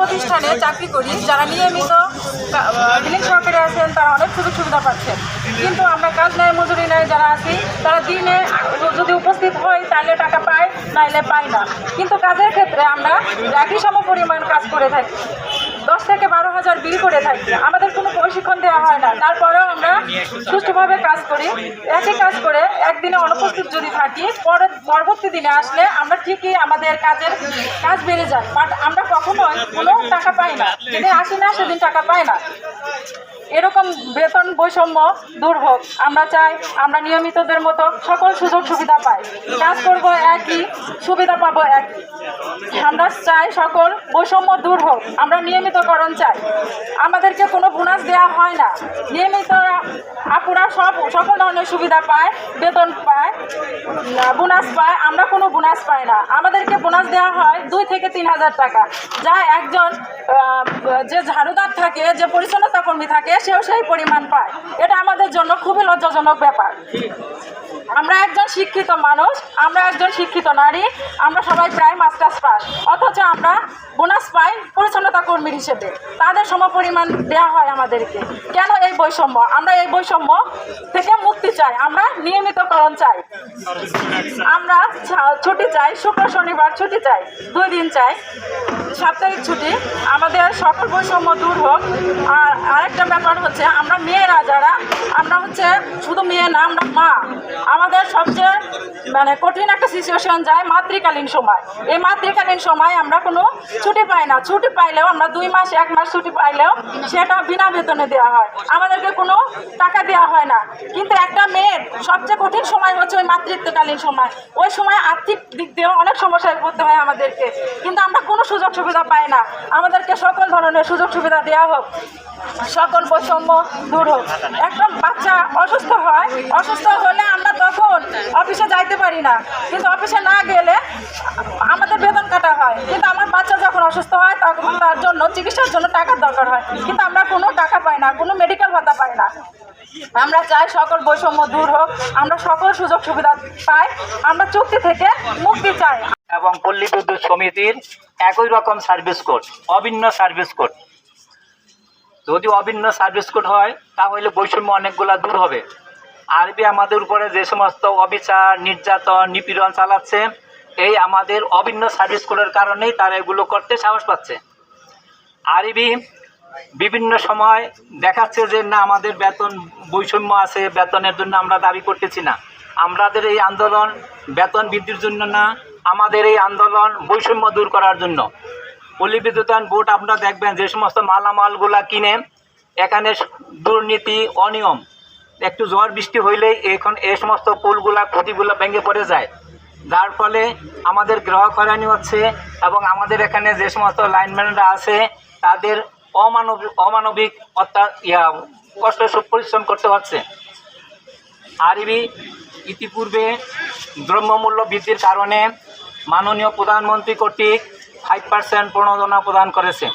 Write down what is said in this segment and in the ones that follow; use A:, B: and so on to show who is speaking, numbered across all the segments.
A: প্রতিষ্ঠানে চাকরি করি, যারা নিয়মিত বিলিং সরকারে আছেন, তারা অনেক সুযোগ সুবিধা পাচ্ছেন। কিন্তু আমরা কাজ নেয় মজুরি নেয় যারা আছি, তারা দিনে যদি উপস্থিত হই তাহলে টাকা পায়, নাইলে পায় না। কিন্তু কাজের ক্ষেত্রে আমরা একই সম পরিমাণ কাজ করে থাকি। দশ থেকে বারো হাজার বিল করে থাকি। আমাদের কোনো প্রশিক্ষণ দেওয়া হয় না। তারপরেও আমরা সুষ্ঠুভাবে কাজ করি। একই কাজ করে একদিনে অনুপস্থিত যদি থাকি, পরে পরবর্তী দিনে আসলে আমরা ঠিকই আমাদের কাজের কাজ বেড়ে যায়। বাট আমরা কখনোই কোনো টাকা পাই না। যেদিন আসি না, সেদিন টাকা পাই না। এরকম বেতন বৈষম্য দূর হোক, আমরা চাই আমরা নিয়মিতদের মতো সকল সুযোগ সুবিধা পাই। কাজ করব একই, সুবিধা পাবো একই। আমরা চাই সকল বৈষম্য দূর হোক, আমরা নিয়মিতকরণ চাই। আমাদেরকে কোনো বোনাস দেওয়া হয় না। নিয়মিত আপুরা সব, সকল ধরনের সুবিধা পায়, বেতন পায়। বোনাস পায়, আমরা কোনো বোনাস পাই না। আমাদেরকে বোনাস দেওয়া হয় দুই থেকে তিন হাজার টাকা। যা একজন যে ঝাড়ুদার থাকে, যে পরিচ্ছন্নতা কর্মী থাকে, সেও সেই পরিমাণ পায়। এটা আমাদের জন্য খুবই লজ্জাজনক ব্যাপার। আমরা একজন শিক্ষিত মানুষ, আমরা একজন শিক্ষিত নারী, আমরা সবাই প্রায় মাস্টার্স পাস। অথচ আমরা বোনাস পাই পরিচ্ছন্নতা কর্মীর হিসেবে। তাদের সম পরিমাণ দেওয়া হয় আমাদেরকে। কেন এই বৈষম্য? আমরা এই বৈষম্য থেকে মুক্তি চাই, আমরা নিয়মিতকরণ চাই। আমরা ছুটি চাই, শুক্র, শনিবার ছুটি চাই, দুই দিন চাই। সাপ্তাহিক ছুটি, আমাদের সকল বৈষম্য দূর হোক। আর আরেকটা ব্যাপার হচ্ছে, আমরা মেয়েরা যারা, আমরা হচ্ছে শুধু মেয়ে না, আমরা মা। আমাদের সবচেয়ে মানে কঠিন একটা সিচুয়েশন যায় মাতৃকালীন সময়। এই মাতৃকালীন সময় আমরা কোনো ছুটি পাই না। ছুটি পাইলেও আমরা দুই মাস, এক মাস ছুটি পাইলেও সেটা বিনা বেতনে দেওয়া হয়। আমাদেরকে কোনো টাকা দেওয়া হয় না। কিন্তু একটা মেয়ের সবচেয়ে কঠিন সময় হচ্ছে ওই মাতৃত্বকালীন সময়। ওই সময় আর্থিক দিক দিয়েও অনেক সমস্যায় পড়তে হয় আমাদেরকে। কিন্তু আমরা কোনো সুযোগ সুবিধা পাই না। আমাদেরকে সকল ধরনের সুযোগ সুবিধা দেওয়া হোক। সকল বৈষম্য দূর হোক। একটা বাচ্চা অসুস্থ হয়, অসুস্থ হলে আমরা তখন অফিসে যাইতে পারি না। কিন্তু অফিসে না গেলে আমাদের বেতন কাটা হয়। কিন্তু আমার বাচ্চা যখন অসুস্থ হয়, তখন তার জন্য, চিকিৎসার জন্য টাকার দরকার হয়। কিন্তু আমরা কোনো টাকা পাই না, কোনো মেডিকেল ভাতা পাই না। আমরা চাই সকল বৈষম্য দূর হোক, আমরা সকল সুযোগ সুবিধা পাই, আমরা চুক্তি থেকে মুক্তি চাই।
B: এবং পল্লী বিদ্যুৎ সমিতির একই রকম সার্ভিস কোড অভিন্ন সার্ভিস কোড যদি অভিন্ন সার্ভিস কোড হয়, তাহলে বৈষম্য অনেকগুলা দূর হবে। আরবি আমাদের উপরে যে সমস্ত অবিচার, নির্যাতন, নিপীড়ন চালাচ্ছে, এই আমাদের অভিন্ন সার্ভিস কোডের কারণেই তারা এগুলো করতে সাহস পাচ্ছে। আরবি বিভিন্ন সময় দেখাচ্ছে যে, না, আমাদের বেতন বৈষম্য আছে, বেতনের জন্য আমরা দাবি করতেছি না। আমাদের এই আন্দোলন বেতন বৃদ্ধির জন্য না, আমাদের এই আন্দোলন বৈষম্য দূর করার জন্য। পল্লী বিদ্যুতায়ন বোর্ড, আপনারা দেখবেন যে সমস্ত মালামালগুলা কিনে এখানে দুর্নীতি, অনিয়ম, একটু ঝড় বৃষ্টি হইলেই এখন এই সমস্ত পোলগুলা ক্ষতিগুলো ভেঙে পড়ে যায়। যার ফলে আমাদের গ্রাহক হয়রানি হচ্ছে এবং আমাদের এখানে যে সমস্ত লাইনম্যানরা আছে, তাদের অমানবিক অমানবিক অত্যা ইয়া, কষ্ট পরিশ্রম করতে হচ্ছে আরবি ইতিপূর্বে দ্রব্যমূল্য বৃদ্ধির কারণে মাননীয় প্রধানমন্ত্রী কর্তৃক ফাইভ পার্সেন্ট প্রণোদনা প্রদান করেছে।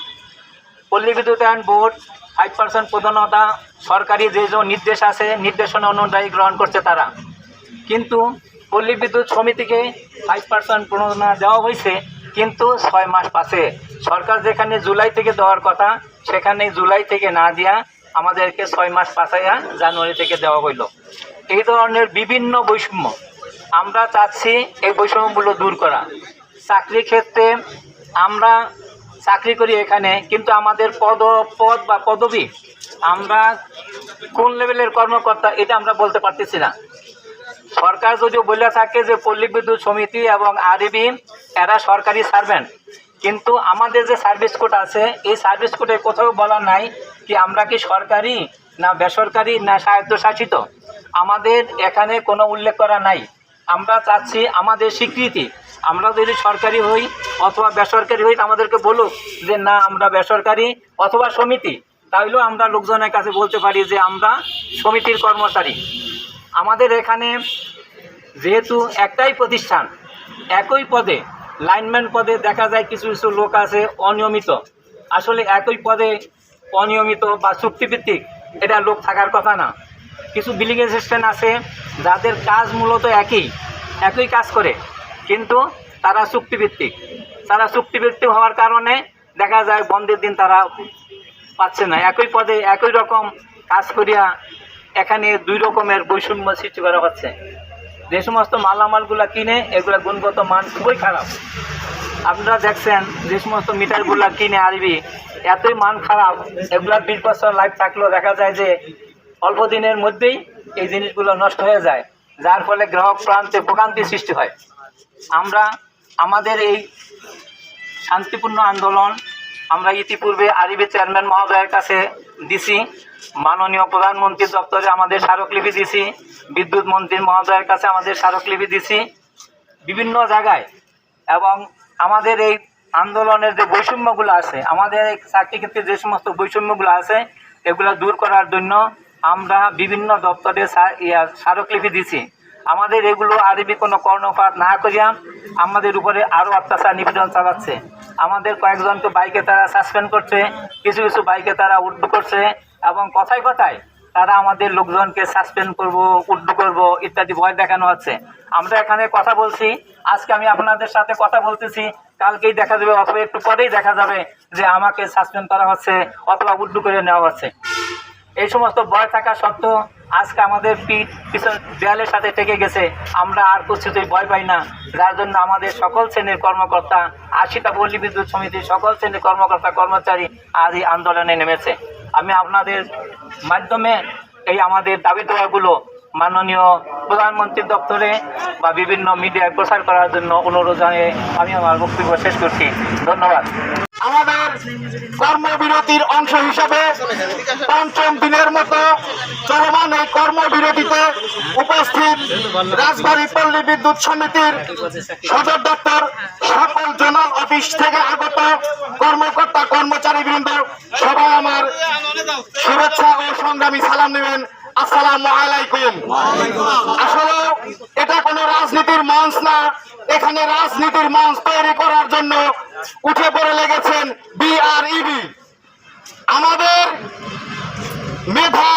B: পল্লী বিদ্যুতায়ন বোর্ড ফাইভ পার্সেন্ট প্রধানতা সরকারি যে যে নির্দেশ আছে, নির্দেশনা অনুযায়ী গ্রহণ করছে তারা। কিন্তু পল্লী বিদ্যুৎ সমিতিকে ফাইভ পার্সেন্ট প্রণোদনা দেওয়া হয়েছে। কিন্তু ছয় মাস পাশে সরকার যেখানে জুলাই থেকে দেওয়ার কথা সেখানে জুলাই থেকে না দিয়া আমাদেরকে ছয় মাস পাশাইয়া জানুয়ারি থেকে দেওয়া হইল। এই ধরনের বিভিন্ন বৈষম্য আমরা চাচ্ছি এই বৈষম্যগুলো দূর করা। চাকরি ক্ষেত্রে আমরা চাকরি করি এখানে, কিন্তু আমাদের পদ পদ বা পদবি আমরা কোন লেভেলের কর্মকর্তা এটা আমরা বলতে পারতেছি না। সরকার যদিও বলে থাকে যে পল্লী বিদ্যুৎ সমিতি এবং আরবি, এরা সরকারি সার্ভেন্ট কিন্তু আমাদের যে সার্ভিস কোড আছে, এই সার্ভিস কোডে কোথাও বলা নাই কি আমরা কি সরকারি না বেসরকারি না স্বায়ত্তশাসিত। আমাদের এখানে কোনো উল্লেখ করা নাই। আমরা চাচ্ছি আমাদের স্বীকৃতি। আমরা যদি সরকারি হই অথবা বেসরকারি হই, আমাদেরকে বলুক যে না, আমরা বেসরকারি অথবা সমিতি। তাইলেও আমরা লোকজনের কাছে বলতে পারি যে আমরা সমিতির কর্মচারী। আমাদের এখানে যেহেতু একটাই প্রতিষ্ঠান, একই পদে লাইনম্যান পদে দেখা যায় কিছু কিছু লোক আছে অনিয়মিত। আসলে একই পদে অনিয়মিত বা চুক্তিভিত্তিক এটা লোক থাকার কথা না। কিছু বিলিং অ্যাসিস্ট্যান্ট আছে, যাদের কাজ মূলত একই একই কাজ করে, কিন্তু তারা চুক্তিভিত্তিক। তারা চুক্তিভিত্তিক হওয়ার কারণে দেখা যায় বন্ধের দিন তারা পাচ্ছে না। একই পদে একই রকম কাজ করিয়া এখানে দুই রকমের বৈষম্য সৃষ্টি করা হচ্ছে। যে সমস্ত মালামালগুলা কিনে এগুলা গুণগত মান খুবই খারাপ। আপনারা দেখছেন যে সমস্ত মিটারগুলা কিনে আরবি, এতই মান খারাপ, এগুলা বিশ বছর লাইফ থাকলেও দেখা যায় যে অল্প দিনের মধ্যেই এই জিনিসগুলো নষ্ট হয়ে যায়, যার ফলে গ্রাহক প্রান্তে ভোগান্তি সৃষ্টি হয়। আমরা, আমাদের এই শান্তিপূর্ণ আন্দোলন আমরা ইতিপূর্বে আরিবি চেয়ারম্যান মহোদয়ের কাছে দিছি, মাননীয় প্রধানমন্ত্রী দপ্তরে আমাদের স্মারকলিপি দিছি। বিদ্যুৎ মন্ত্রী মহোদয়ের কাছে আমাদের স্মারকলিপি দিছি। বিভিন্ন জায়গায় এবং আমাদের এই আন্দোলনের যে বৈষম্যগুলো আছে, আমাদের এই চাকরি ক্ষেত্রে যে সমস্ত বৈষম্যগুলো আছে, এগুলো দূর করার জন্য আমরা বিভিন্ন দপ্তরে স্মারকলিপি দিছি। আমাদের এগুলো আরবি কোনো কর্ণপাত না করিয়া আমাদের উপরে আরও অত্যাচার নিবেদন চালাচ্ছে। আমাদের কয়েকজনকে বাইকে তারা সাসপেন্ড করছে, কিছু কিছু বাইকে তারা উড্ডু করছে এবং কথায় কথায় তারা আমাদের লোকজনকে সাসপেন্ড করব, উড্ডু করব, ইত্যাদি ভয় দেখানো হচ্ছে আমরা এখানে কথা বলছি, আজকে আমি আপনাদের সাথে কথা বলতেছি, কালকেই দেখা যাবে, অথবা একটু পরেই দেখা যাবে যে আমাকে সাসপেন্ড করা হচ্ছে অথবা উড্ডু করে নেওয়া হচ্ছে। এই সমস্ত ভয় থাকা সত্ত্বেও আজকে আমাদের পিঠ পিছন দেয়ালের সাথে থেকে গেছে। আমরা আর কিছুতেই ভয় পাই না। যার জন্য আমাদের সকল শ্রেণির কর্মকর্তা, আশিটা পল্লী বিদ্যুৎ সমিতির সকল শ্রেণির কর্মকর্তা, কর্মচারী আজ এই আন্দোলনে নেমেছে। আমি আপনাদের মাধ্যমে এই আমাদের দাবি দেওয়াগুলো মাননীয় প্রধানমন্ত্রীর দপ্তরে বা বিভিন্ন মিডিয়ায় প্রচার করার জন্য অনুরোধ জানিয়ে আমি আমার বক্তব্য শেষ করছি। ধন্যবাদ।
C: আমাদের কর্মবিরতির অংশ হিসাবে পঞ্চম দিনের মতো চলমান এই কর্মবিরতিতে উপস্থিত রাজবাড়ী পল্লী বিদ্যুৎ সমিতির সদর দপ্তর সকল জোনাল অফিস থেকে আগত কর্মকর্তা কর্মচারী বৃন্দ সবাই আমার শুভেচ্ছা ও সংগ্রামী সালাম নেবেন। রাজনীতির মঞ্চ না। এখানে রাজনীতির মঞ্চ তৈরি করার জন্য উঠে পড়ে লেগেছেন বিআরইবি আমাদের মেধা,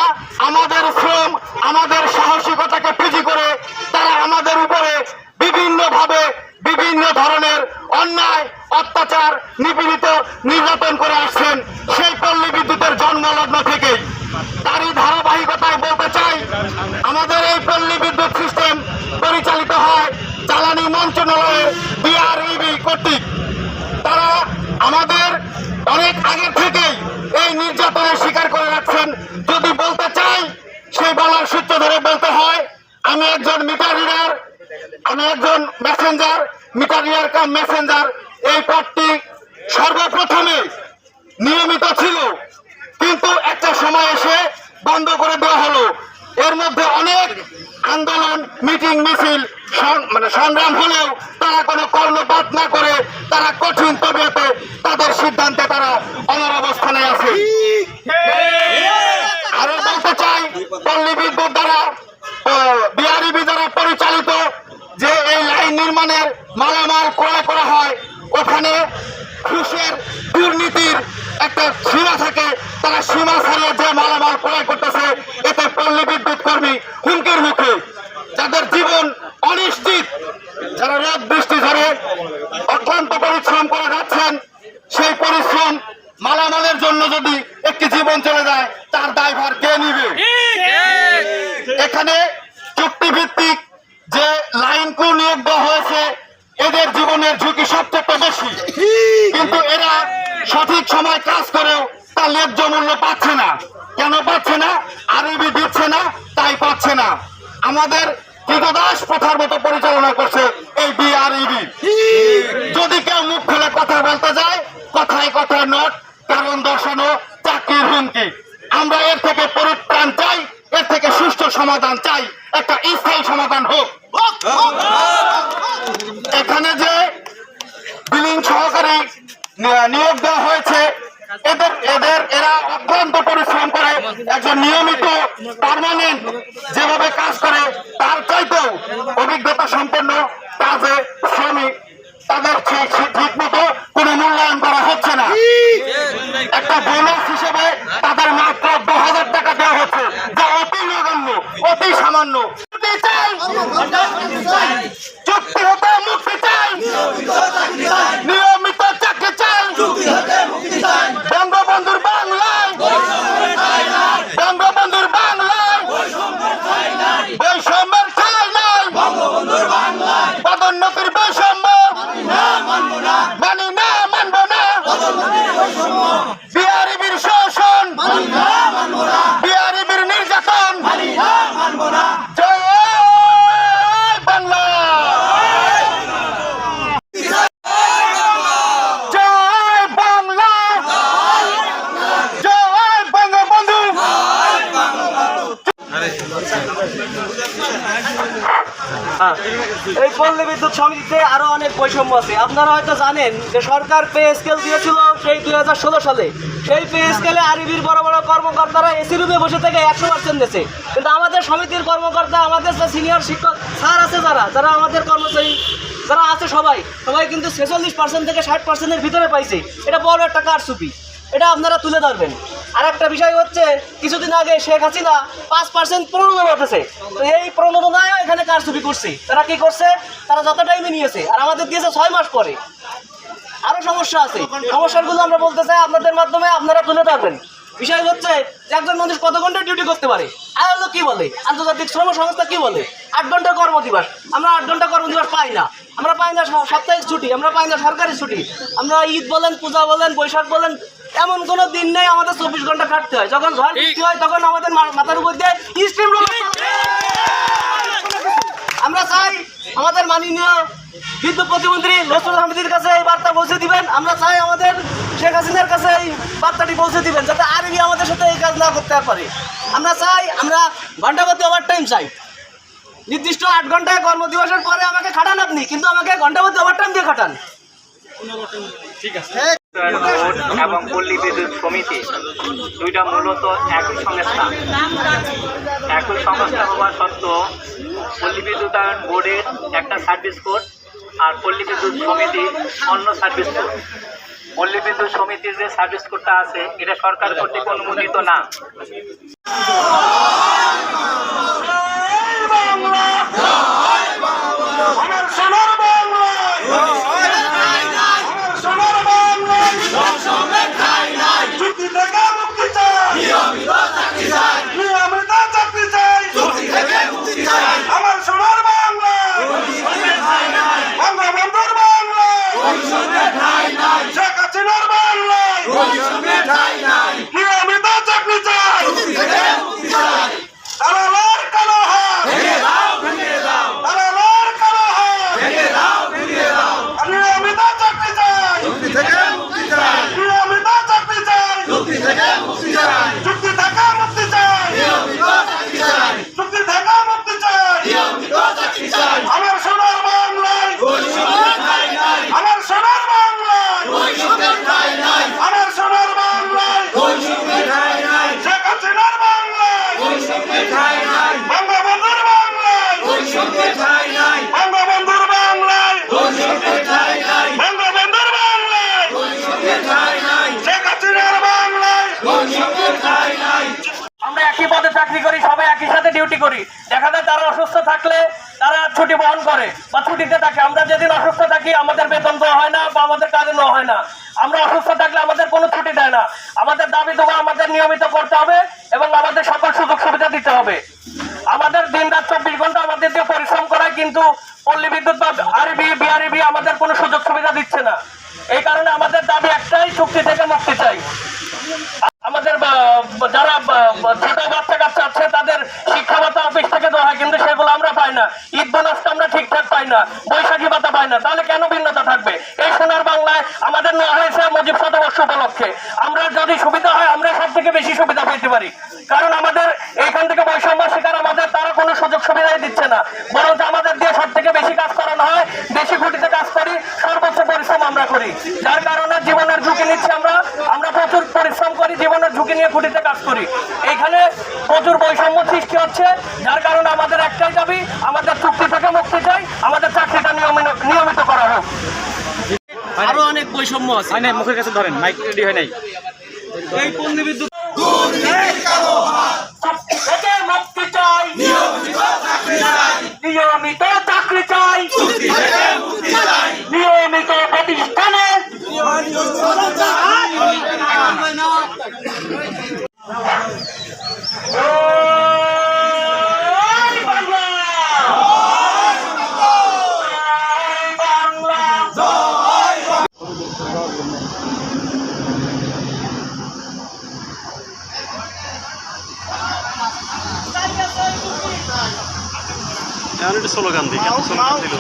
C: আমাদের শ্রম, আমাদের সাহসিকতাকে পুঁজি করে তারা আমাদের উপরে বিভিন্নভাবে বিভিন্ন ধরনের অন্যায় অত্যাচার নিপীড়িত নির্যাতন করে আসছেন সেই পল্লী বিদ্যুতের জন্মলগ্ন থেকেই তারই ধারাবাহিকতায় বলতে চাই, আমাদের এই পল্লী বিদ্যুৎ সিস্টেম পরিচালিত হয় জ্বালানি মন্ত্রণালয়ের বিআরইবি কর্তৃক। তারা আমাদের অনেক আগে থেকেই এই নির্যাতনের শিকার করে রাখছেন। যদি বলতে চাই, সেই বলার সূত্র ধরে বলতে হয়, আমি একজন মিটার রিডার, আমি একজন messenger, meter reader cum messenger. এই পদটি সর্বপ্রথমে নিয়মিত ছিল, কিন্তু একটা সময় এসে বন্ধ করে দেওয়া হলো। এর মধ্যে অনেক আন্দোলন, মিটিং, মিছিল মানে সংগ্রাম হলেও তারা কোনো কর্ণপাত না করে তারা কঠিন তবিয়তে তাদের সিদ্ধান্তে তারা অনর অবস্থানে আছে আরও বলতে চাই পল্লী বিদ্যুৎ দ্বারা বিআরইবি দ্বারা পরিচালিত যে এই লাইন নির্মাণের মালামাল ক্রয় করা হয় ওখানে ঘুষের দুর্নীতির একটা সীমা থাকে তারা সীমা ছাড়িয়ে যে মালামাল ক্রয় করতেছে এতে পল্লী বিদ্যুৎ কর্মী হুমকির মুখে যাদের জীবন অনিশ্চিত যারা রোদ বৃষ্টি ধরে অক্লান্ত পরিশ্রম করে যাচ্ছেন সেই পরিশ্রম মালামালের জন্য যদি একটি জীবন চলে যায় তার দায়ভার কে নিবে এখানে চুক্তিভিত্তিক যে লাইন ক্রু নিয়োগ দেওয়া হয়েছে এদের জীবনের ঝুঁকি সবচেয়ে বেশি কিন্তু এরা সঠিক সময় কাজ করেও তার ন্যায্য মূল্য পাচ্ছে না কেন পাচ্ছে না আরবি দিচ্ছে না তাই পাচ্ছে না আমাদের কৃতদাস প্রথার মতো পরিচালনা করছে এই বিআরইবি যদি কেউ মুখ খুলে কথা বলতে যায় কথায় কথায় নোট কারণ দর্শানো চাকরির হুমকি আমরা এর থেকে পরিত্রাণ চাই এর থেকে সুষ্ঠু সমাধান চাই একটা স্থায়ী সমাধান হোক এখানে যে বিলিং সহকারী নি- নিয়োগ দেওয়া হয়েছে এদের এদের, এরা অত্যন্ত পরিশ্রম করে একজন নিয়মিত পার্মানেন্ট যেভাবে কাজ করে, তার চাইতেও অভিজ্ঞতা সম্পন্ন কাজে শ্রমিক। তাদের ঠিক মতো কোনো মূল্যায়ন করা হচ্ছে না। একটা বোনাস হিসেবে তাদের মাত্র দু হাজার টাকা দেওয়া হচ্ছে, যা অতি নগণ্য, অতি সামান্য। চুক্তি হতে মুক্তি চাই!
D: পল্লী বিদ্যুৎ সমিতিতে আরও অনেক বৈষম্য আছে। আপনারা হয়তো জানেন যে সরকার পে স্কেল দিয়েছিল সেই দু হাজার ষোলো সালে। সেই পে স্কেলে আরবির বড় বড় কর্মকর্তারা এসি রুমে বসে থেকে একশো পার্সেন্ট দিয়েছে। কিন্তু আমাদের সমিতির কর্মকর্তা, আমাদের যে সিনিয়র শিক্ষক স্যার আছে যারা যারা আমাদের কর্মচারী, যারা আছে সবাই সবাই কিন্তু ছেচল্লিশ পার্সেন্ট থেকে ষাট পার্সেন্টের ভিতরে পাইছে। এটা বড় একটা কারচুপি। এটা আপনারা তুলে ধরবেন। আর একটা বিষয় হচ্ছে, কিছুদিন আগে শেখ হাসিনা পাঁচ পার্সেন্ট প্রণোদনা উঠেছে তো এই প্রণোদনায় এখানে কারচুপি করছি। তারা কি করছে? তারা যত টাইমে নিয়েছে, আর আমাদের দিয়েছে ছয় মাস পরে। আরও সমস্যা আছে। সমস্যাগুলো আমরা বলতে চাই আপনাদের মাধ্যমে, আপনারা তুলে ধরবেন। বিষয় হচ্ছে যে একজন মানুষ কত ঘণ্টা ডিউটি করতে পারে? আয়োলো কি বলে? আন্তর্জাতিক শ্রম সংস্থা কি বলে? আট ঘণ্টা কর্মদিবস আমরা আট ঘণ্টা কর্মদিবস পাই না। আমরা পাই না সাপ্তাহিক ছুটি আমরা পাই না সরকারি ছুটি। আমরা ঈদ বলেন পূজা বলেন বৈশাখ বলেন এমন কোনো দিন নেই আমাদের চব্বিশ ঘণ্টা খাটতে হয়। যখন ঝড় বৃষ্টি হয় তখন আমাদের মাথার উপর দিয়ে স্টিম আমরা চাই আমাদের মাননীয় বিদ্যুৎ প্রতিমন্ত্রী নজরুল আহমেদের কাছে এই বার্তা পৌঁছে দিবেন। আমরা চাই আমাদের শেখ হাসিনার কাছে এই বার্তাটি পৌঁছে দিবেন, যাতে আর আমাদের সাথে এই কাজ না করতে পারে। আমরা চাই, আমরা ঘন্টাপতি ওভার টাইম চাই। নির্দিষ্ট আট ঘন্টায় কর্মদিবসের পরে আমাকে খাটান আপনি, কিন্তু আমাকে ঘন্টাপতি ওভার টাইম দিয়ে খাটান।
B: এবং পল্লী বিদ্যুৎ সমিতি দুইটা মূলত একই সংস্থা একই সংস্থা হওয়া সত্ত্বেও পল্লী বিদ্যুতায়ন বোর্ডের একটা সার্ভিস কোড আর পল্লী বিদ্যুৎ সমিতি অন্য সার্ভিস পল্লী বিদ্যুৎ সমিতির যে সার্ভিস কোডটা আছে, এটা সরকার কর্তৃক অনুমোদিত না।
E: আমার বাংলা আমার সোনার বাংলা চুক্তি থেকে মুক্তি চাই নিয়মিত চাকরি চাই আমার সোনার বাংলা বঙ্গবন্ধুর বাংলা শেখ হাসিনার বাংলা নিয়মিত চাকরি চাই দালালের কালো হাত দালালের কালো হাত নিয়মিত চাকরি চাই নিয়মিত চাকরি চাই চুক্তি থেকে মুক্তি চাই চুক্তি থেকে মুক্তি চাই আমার সোনার বাংলায় আমার সোনার বাংলায় আমার সোনার বাংলায় শেখ হাসিনার বাংলায় বঙ্গবন্ধুর বাংলায় বঙ্গবন্ধুর বাংলায় বঙ্গবন্ধুর বাংলায় শেখ হাসিনার বাংলায়
D: আমরা একই পদে চাকরি করি সবাই একই সাথে ডিউটি করি। দেখা যায় তারা অসুস্থ থাকলে তারা ছুটি বহন করে বা ছুটিতে থাকে। আমরা যেদিন অসুস্থ থাকি, আমাদের বেতন দেওয়া হয় না বা আমাদের কাজে নেওয়া হয় না। আমরা অসুস্থ থাকলে আমাদের কোনো ছুটি দেয় না। আমাদের দাবি দেওয়া আমাদের নিয়মিত করতে হবে এবং আমাদের সকল সুযোগ সুবিধা দিতে হবে। আমাদের দিন রাত চব্বিশ ঘণ্টা আমাদের দিয়ে পরিশ্রম করায় কিন্তু পল্লী বিদ্যুৎ বা আরবি, বিআরবি আমাদের কোনো সুযোগ সুবিধা দিচ্ছে না এই কারণে আমাদের দাবি একটাই চুক্তি থেকে মুক্তি চাই আমাদের বা- বা- যারা বা- বা ছোট বাচ্চা কাচ্চা আছে তাদের শিক্ষা ভাতা অফিস থেকে দেওয়া হয় কিন্তু সেগুলো আমরা পাই না ঈদ বোনাসটা আমরা ঠিকঠাক পাই না বৈশাখী ভাতা পাই না তাহলে কেন ভিন্নতা থাকবে এই সোনার বাংলায় আমাদের নেওয়া হয়েছে মুজিব শতবর্ষ উপলক্ষে আমরা যদি সুবিধা হয় আমরা সব থেকে বেশি সুবিধা পেতে পারি কারণ আমাদের এইখান থেকে বৈষম্য শিকার আমাদের তারা কোনো সুযোগ সুবিধাই দিচ্ছে না বরঞ্চ আমাদের দিয়ে সব থেকে বেশি কাজ করানো হয় বেশি ঘটিতে কাজ করি সর্বোচ্চ পরিশ্রম আমরা করি যার কারণে জীবনের ঝুঁকি নিচ্ছি আমরা আমরা প্রচুর পরিশ্রম করি জীবনের ঝুঁকি নিয়ে খুঁটিতে কাজ করি এখানে প্রচুর বৈষম্য সৃষ্টি হচ্ছে যার কারণে আমাদের একটাই দাবি আমাদের চুক্তি থেকে মুক্তি চাই আমাদের চাকরিটা নিয়মিত করা হোক। আরও অনেক বৈষম্য আছে। মুখের কাছে ধরেন মাইক রেডি হয় নাই। এই পণ্য বিদ্যুৎ নিয়মিত
C: আমি একটু স্লোগান দিই স্লোগান দিল।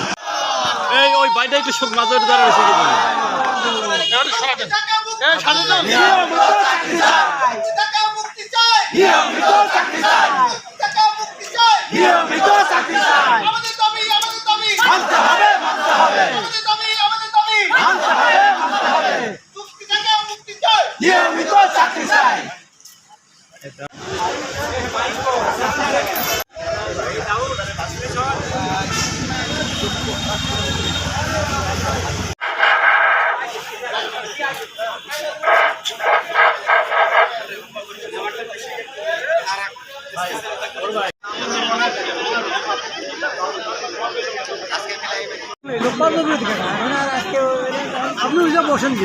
C: এই ওই বাইটা একটু শোক মাঝের দ্বারা রয়েছে কি বলে
D: নিয়মিত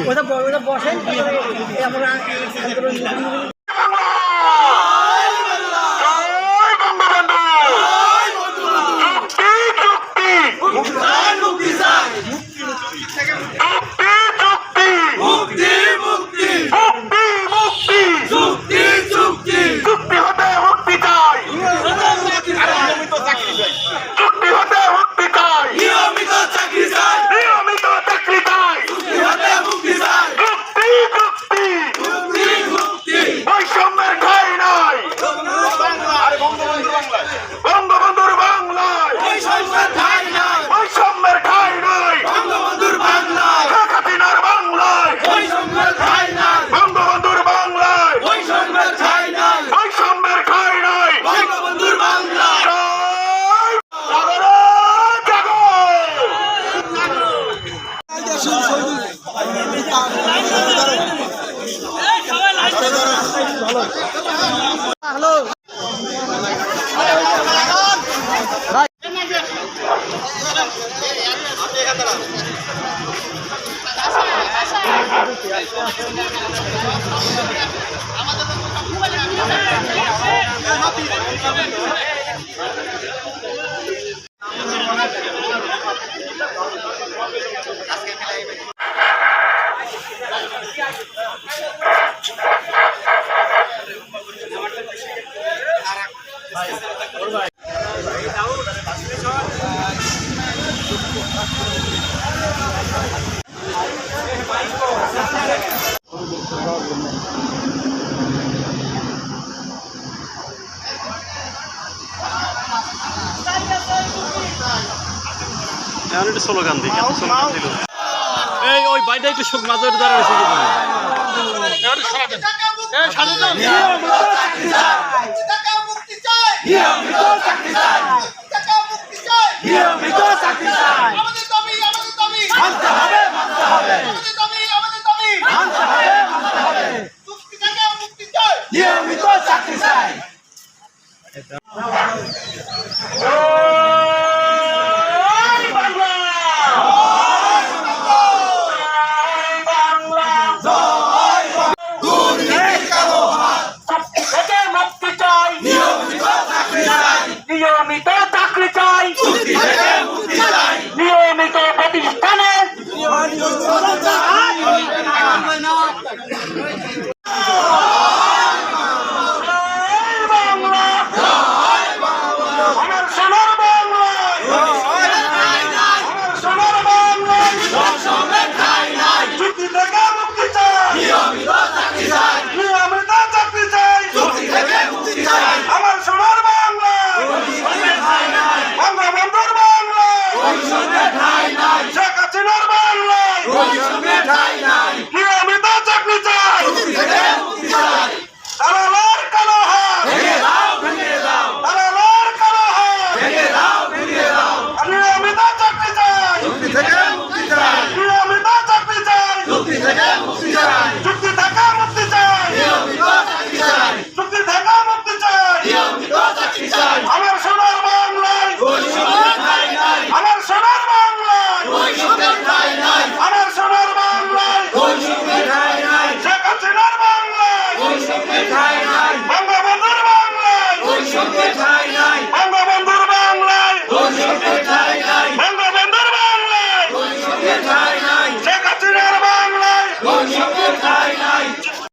C: ওটা বসেন ഞാൻ ഒരു സ്ലോഗാൻ ദിക്കാം സ്ലോഗാൻ ദിലോ বাইটা একটু
D: শুকনা জোর ধরা হয়েছে কিন্তু